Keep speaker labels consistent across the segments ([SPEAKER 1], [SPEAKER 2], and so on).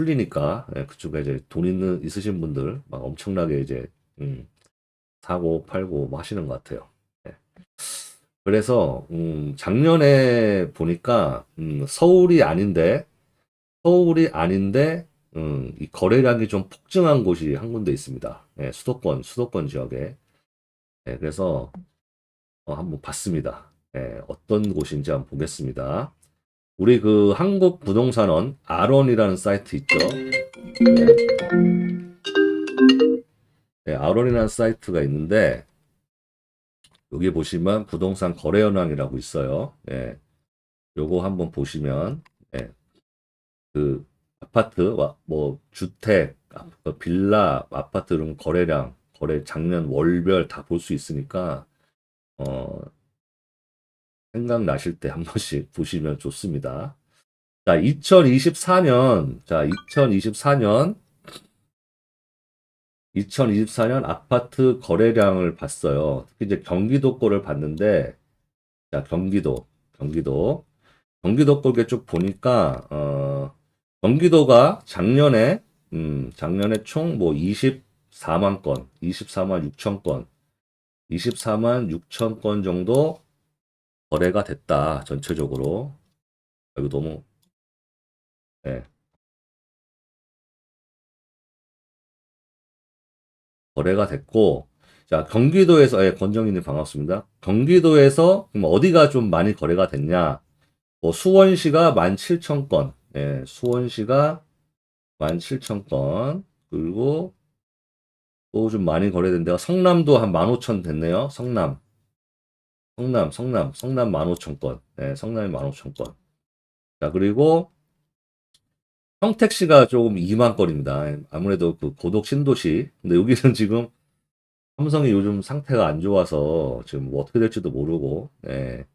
[SPEAKER 1] 풀리니까 예, 그쪽에 이제 돈 있는 있으신 분들 막 엄청나게 이제 음, 사고 팔고 뭐 하시는 것 같아요. 예. 그래서 음, 작년에 보니까 음, 서울이 아닌데 서울이 아닌데 음, 이 거래량이 좀 폭증한 곳이 한 군데 있습니다. 예, 수도권 수도권 지역에 예, 그래서 어, 한번 봤습니다. 예, 어떤 곳인지 한번 보겠습니다. 우리 그 한국 부동산원 아론이라는 사이트 있죠? 네. 네, 아론이라는 사이트가 있는데 여기 보시면 부동산 거래 현황이라고 있어요. 예. 요거 한번 보시면 예. 그 아파트 와- 뭐 주택, 아, 그 빌라, 아파트 이런 거래량, 거래 작년 월별 다 볼 수 있으니까 어 생각나실 때 한 번씩 보시면 좋습니다. 자, 2024년, 자, 2024년, 2024년 아파트 거래량을 봤어요. 특히 이제 경기도 거를 봤는데, 자, 경기도, 경기도, 경기도 거를 쭉 보니까, 어, 경기도가 작년에, 음, 작년에 총 뭐 24만 건, 24만 6천 건, 24만 6천 건 정도 거래가 됐다, 전체적으로. 이거 너무, 예. 거래가 됐고, 자, 경기도에서, 예, 권정희님 반갑습니다. 경기도에서, 어디가 좀 많이 거래가 됐냐? 뭐, 수원시가 17,000건, 예, 수원시가 17,000건, 그리고 또 좀 많이 거래된 데가 성남도 한 15,000 됐네요. 성남. 성남, 성남, 성남 15,000건. 네, 성남이 15,000건. 자, 그리고 평택시가 조금 2만 건입니다. 아무래도 그 고독 신도시. 근데 여기는 지금 삼성이 요즘 상태가 안 좋아서 지금 뭐 어떻게 될지도 모르고, 예.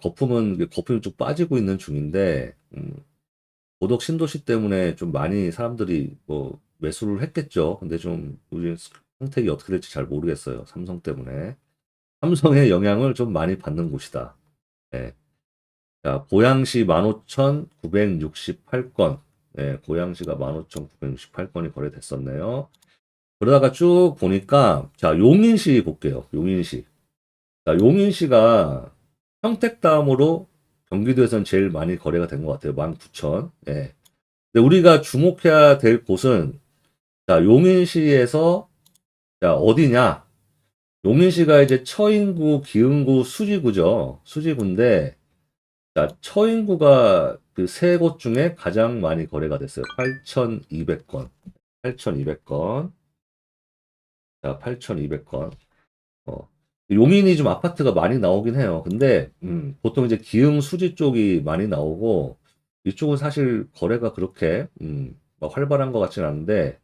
[SPEAKER 1] 거품은, 이게 거품이 쭉 빠지고 있는 중인데, 음, 고독 신도시 때문에 좀 많이 사람들이 뭐 매수를 했겠죠. 근데 좀 우리 선택이 어떻게 될지 잘 모르겠어요. 삼성 때문에. 삼성의 영향을 좀 많이 받는 곳이다. 네. 자, 고양시 15,968건. 네, 고양시가 15,968건이 거래됐었네요. 그러다가 쭉 보니까, 자, 용인시 볼게요. 용인시. 자, 용인시가 평택 다음으로 경기도에선 제일 많이 거래가 된 것 같아요. 19,000. 예. 근데 우리가 주목해야 될 곳은, 자, 용인시에서, 자, 어디냐? 용인시가 이제 처인구, 기흥구, 수지구죠. 수지구인데, 자, 처인구가 그 세 곳 중에 가장 많이 거래가 됐어요. 8,200건. 8,200건. 자, 8,200건. 어. 용인이 좀 아파트가 많이 나오긴 해요. 근데, 음, 보통 이제 기흥, 수지 쪽이 많이 나오고, 이쪽은 사실 거래가 그렇게, 음, 막 활발한 것 같지는 않은데,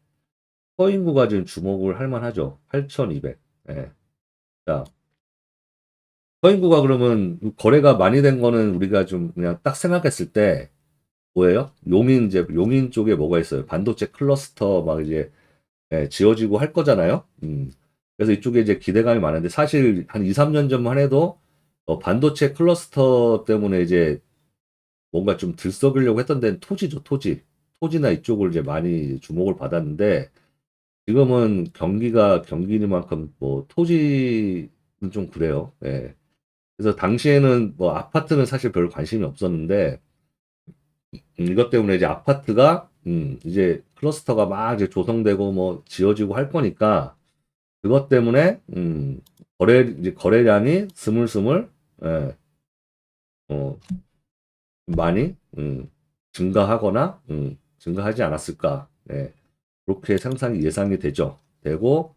[SPEAKER 1] 서인구가 지금 주목을 할 만하죠. 8,200. 예. 자, 서인구가 그러면 거래가 많이 된 거는 우리가 좀 그냥 딱 생각했을 때 뭐예요? 용인 이제 용인 쪽에 뭐가 있어요? 반도체 클러스터 막 이제 예, 지어지고 할 거잖아요. 음. 그래서 이쪽에 이제 기대감이 많은데 사실 한 2, 3년 전만 해도 어, 반도체 클러스터 때문에 이제 뭔가 좀 들썩이려고 했던 데는 토지죠, 토지. 토지나 이쪽을 이제 많이 주목을 받았는데 지금은 경기가 경기니만큼 뭐 토지는 좀 그래요. 예. 그래서 당시에는 뭐 아파트는 사실 별 관심이 없었는데 음, 이것 때문에 이제 아파트가 음, 이제 클러스터가 막 이제 조성되고 뭐 지어지고 할 거니까 그것 때문에 음, 거래 이제 거래량이 스물스물 예, 어, 많이 음, 증가하거나 음, 증가하지 않았을까. 예. 그렇게 상상이 예상이 되죠. 되고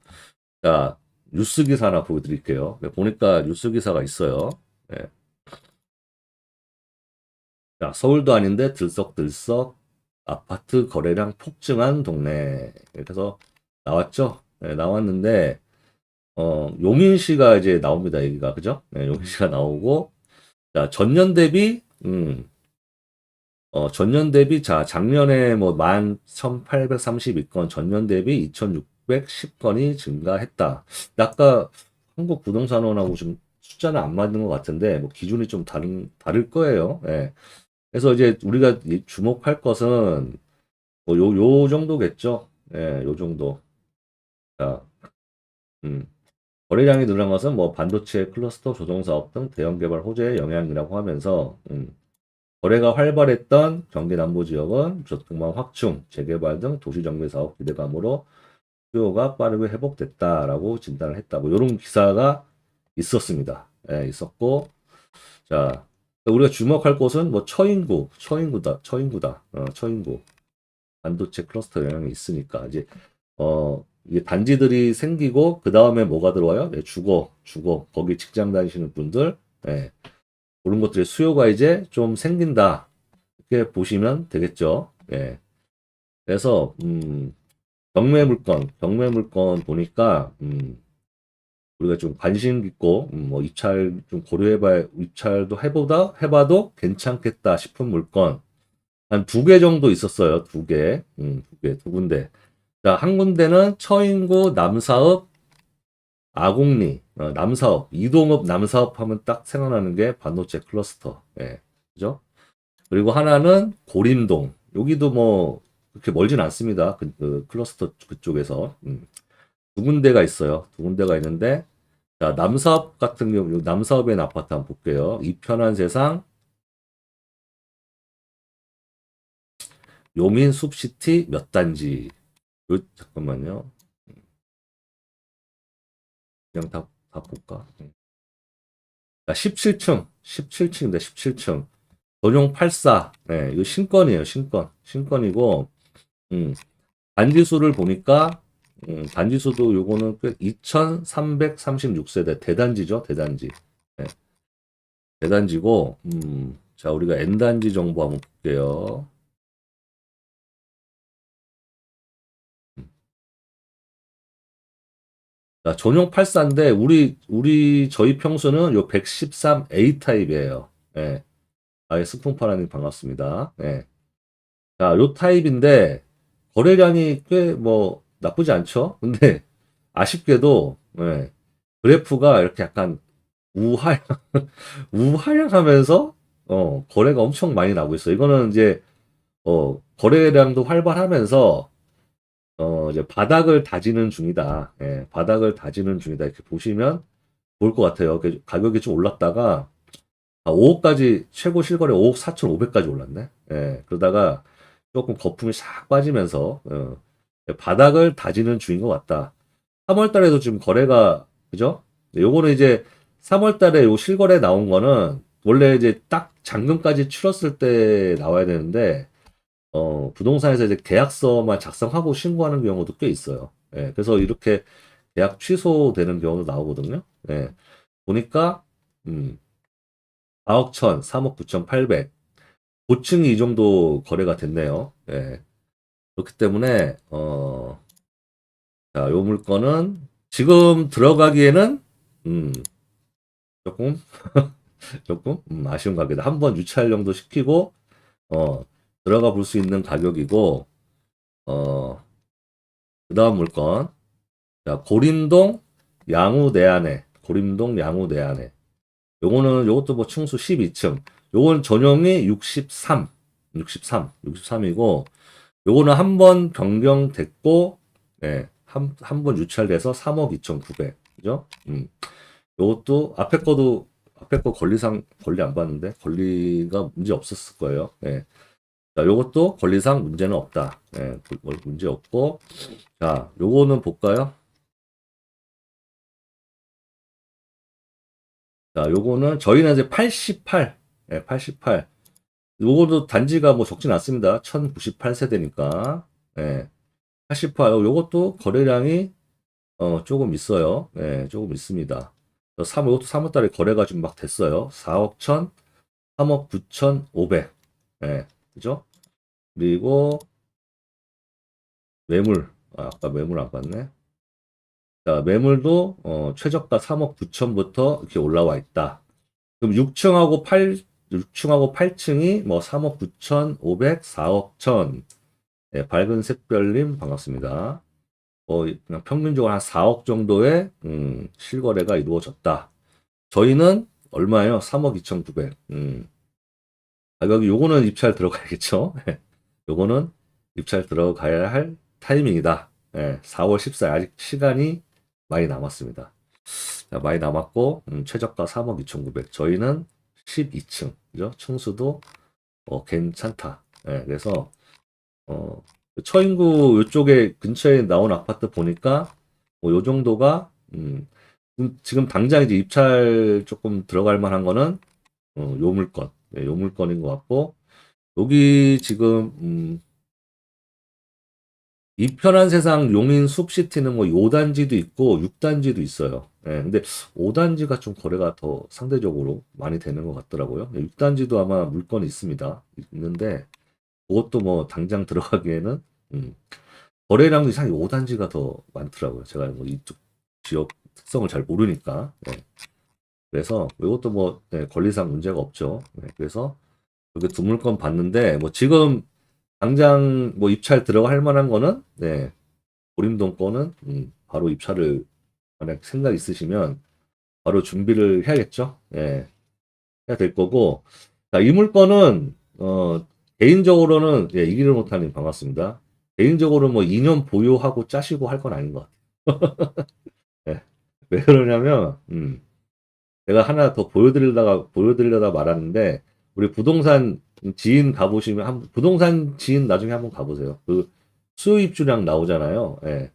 [SPEAKER 1] 자 뉴스 기사 하나 보여드릴게요. 네, 보니까 뉴스 기사가 있어요. 네. 자 서울도 아닌데 들썩들썩 아파트 거래량 폭증한 동네. 그래서 나왔죠. 네, 나왔는데 어, 용인시가 이제 나옵니다. 여기가 그죠? 네, 용인시가 나오고 자 전년 대비 음, 어, 전년 대비, 자, 작년에 뭐, 11,832건, 전년 대비 2,610건이 증가했다. 아까 한국 부동산원하고 좀 숫자는 안 맞는 것 같은데, 뭐, 기준이 좀 다른, 다를 거예요. 예. 그래서 이제 우리가 이 주목할 것은, 뭐, 요, 요 정도겠죠. 예, 요 정도. 자, 음. 거래량이 늘어난 것은 뭐 반도체 클러스터 조정 사업 등 대형 개발 호재의 영향이라고 하면서, 음. 거래가 활발했던 경기 남부 지역은 교통망 확충, 재개발 등 도시 정비 사업 기대감으로 수요가 빠르게 회복됐다라고 진단을 했다고 이런 기사가 있었습니다. 예, 있었고. 자 우리가 주목할 곳은 뭐 처인구, 처인구다, 처인구다, 어, 처인구. 반도체 클러스터 영향이 있으니까. 이제 어 이게 단지들이 생기고 그 다음에 뭐가 들어와요? 네, 주거, 주거. 거기 직장 다니시는 분들, 예, 그런 것들의 수요가 이제 좀 생긴다 이렇게 보시면 되겠죠. 예. 그래서 음. 경매 물건, 경매 물건 보니까, 음, 우리가 좀 관심 있고, 음, 뭐, 입찰 좀 고려해봐, 입찰도 해보다, 해봐도 괜찮겠다 싶은 물건, 한 두 개 정도 있었어요. 두 개. 음, 두 개, 두 군데. 자, 한 군데는 처인구 남사업 아곡리, 어, 남사업, 이동업 남사업 하면 딱 생각나는 게 반도체 클러스터. 예, 그죠? 그리고 하나는 고림동. 여기도 뭐, 그렇게 멀진 않습니다. 그, 그 클러스터 그쪽에서. 음. 두 군데가 있어요. 두 군데가 있는데, 자, 남사업 같은 경우, 남사업의 아파트 한번 볼게요. 이 편한 세상, 요민 숲시티 몇 단지. 요, 잠깐만요. 그냥 다, 음. 자, 17층, 17층인데, 17층. 전용 84. 네, 이거 신건이에요, 신건. 신건이고, 음, 단지수를 보니까, 음, 단지수도 요거는 꽤 2336세대. 대단지죠, 대단지. 네. 대단지고, 음, 자, 우리가 N단지 정보 한번 볼게요. 자, 전용 84인데, 우리, 우리, 저희 평수는 요 113A 타입이에요. 예. 아예 스풍파라님 반갑습니다. 예. 자, 요 타입인데, 거래량이 꽤 뭐, 나쁘지 않죠? 근데, 아쉽게도, 예. 그래프가 이렇게 약간 우하향, 우하향하면서, 어, 거래가 엄청 많이 나고 있어요. 이거는 이제, 어, 거래량도 활발하면서, 어, 이제 바닥을 다지는 중이다. 예, 바닥을 다지는 중이다. 이렇게 보시면 좋을 것 같아요. 그 가격이 좀 올랐다가, 아, 5억까지, 최고 실거래 5억 4,500까지 올랐네. 예, 그러다가 조금 거품이 싹 빠지면서, 어, 바닥을 다지는 중인 것 같다. 3월 달에도 지금 거래가, 그죠? 요거는 이제 3월 달에 요 실거래 나온 거는 원래 이제 딱 잔금까지 치렀을 때 나와야 되는데, 어, 부동산에서 이제 계약서만 작성하고 신고하는 경우도 꽤 있어요. 예, 그래서 이렇게 계약 취소되는 경우도 나오거든요. 예, 보니까, 음, 4억 1천, 3억 9천 8백 고층이 이 정도 거래가 됐네요. 예. 그렇기 때문에, 어, 자, 요 물건은 지금 들어가기에는, 음, 조금, 조금, 음, 아쉬운 가격이다. 한번 유찰령도 시키고, 어, 들어가 볼 수 있는 가격이고, 어, 그 다음 물건. 자, 고림동 양우 내안에, 고림동 양우 내안에. 요거는, 요것도 뭐 층수 12층. 요건 전용이 63, 63, 63이고, 요거는 한 번 변경됐고, 예, 한, 한 번 유찰돼서 3억 2,900. 그죠? 음. 요것도, 앞에 거도, 앞에 거 권리상, 권리 안 봤는데, 권리가 문제 없었을 거예요. 예. 자, 요것도 권리상 문제는 없다. 예, 뭐 문제 없고. 자, 요거는 볼까요? 자, 요거는 저희는 이제 88, 예, 88. 요거도 단지가 뭐 적진 않습니다. 1098세대니까. 예. 88. 요것도 거래량이 어, 조금 있어요. 예, 조금 있습니다. 3, 이것도 3월 달에 거래가 좀 막 됐어요. 4억 1천, 3억 9천 5백. 예. 그죠? 그리고 매물 아, 아까 매물 안 봤네. 자, 매물도 어, 최저가 3억 9천부터 이렇게 올라와 있다. 그럼 6층하고 8 6층하고 8층이 뭐 3억 9천 500, 4억 1천. 네, 밝은 샛별님 반갑습니다. 어, 그냥 평균적으로 한 4억 정도의 음, 실거래가 이루어졌다. 저희는 얼마예요? 3억 2,900. 음. 가격이 요거는 입찰 들어가야겠죠. 요거는 입찰 들어가야 할 타이밍이다. 예, 4월 14일 아직 시간이 많이 남았습니다. 자, 많이 남았고 음, 최저가 3억 2,900. 저희는 12층, 그죠? 층수도 어, 괜찮다. 예, 그래서 어, 처인구 이쪽에 근처에 나온 아파트 보니까 뭐 요 정도가 음, 지금- 지금 당장 이제 입찰 조금 들어갈 만한 거는 어, 요 물건, 예, 요 물건인 것 같고 여기 지금 음, 이 편한 세상 용인 숲시티는 뭐 5단지도 있고 6단지도 있어요. 예, 근데 5단지가 좀 거래가 더 상대적으로 많이 되는 것 같더라고요. 6단지도 아마 물건이 있습니다. 있는데 그것도 뭐 당장 들어가기에는 음, 거래량도 이상하게 5단지가 더 많더라고요. 제가 뭐 이쪽 지역 특성을 잘 모르니까. 예. 그래서 이것도 뭐 예, 권리상 문제가 없죠. 예, 그래서 여기 두 물건 봤는데 뭐 지금 당장 뭐 입찰 들어갈 만한 거는 네 보림동 거는 음, 바로 입찰을 만약 생각 있으시면 바로 준비를 해야겠죠. 예 해야 될 거고 자, 이 물건은 어 개인적으로는 예 이기를 못하는 반갑습니다. 개인적으로 뭐 2년 보유하고 짜시고 할 건 아닌 것 같아요. 예. 왜 그러냐면 음 제가 하나 더 보여드리다가 보여드리려다 말았는데 우리 부동산 지인 가보시면 한 부동산 지인 나중에 한번 가보세요. 그 수입주량 나오잖아요. 예.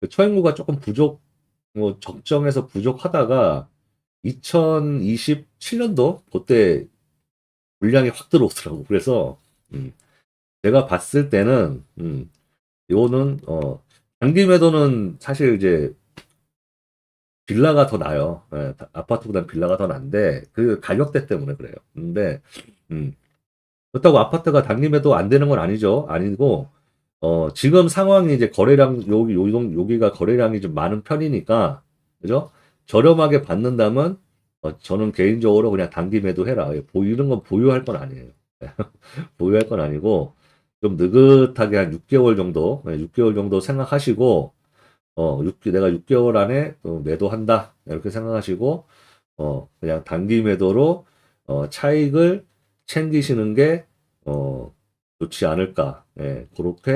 [SPEAKER 1] 그 처인구가 조금 부족, 뭐 적정해서 부족하다가 2027년도 그때 물량이 확 들어오더라고. 그래서 음, 제가 봤을 때는 음, 이거는 어 장기 매도는 사실 이제 빌라가 더 나요. 예, 아파트보다 빌라가 더 난데 그 가격대 때문에 그래요. 근데 음, 그렇다고 아파트가 단기매도 안 되는 건 아니죠. 아니고 어, 지금 상황이 이제 거래량 여기 요동 여기가 거래량이 좀 많은 편이니까 그죠? 저렴하게 받는다면 어, 저는 개인적으로 그냥 단기 매도해라. 예, 보유 이런 건 보유할 건 아니에요. 보유할 건 아니고 좀 느긋하게 한 6개월 정도, 예, 6개월 정도 생각하시고 어, 6, 내가 6개월 안에 또 매도한다. 이렇게 생각하시고 어, 그냥 단기 매도로 어, 차익을 챙기시는 게 어, 좋지 않을까. 예, 그렇게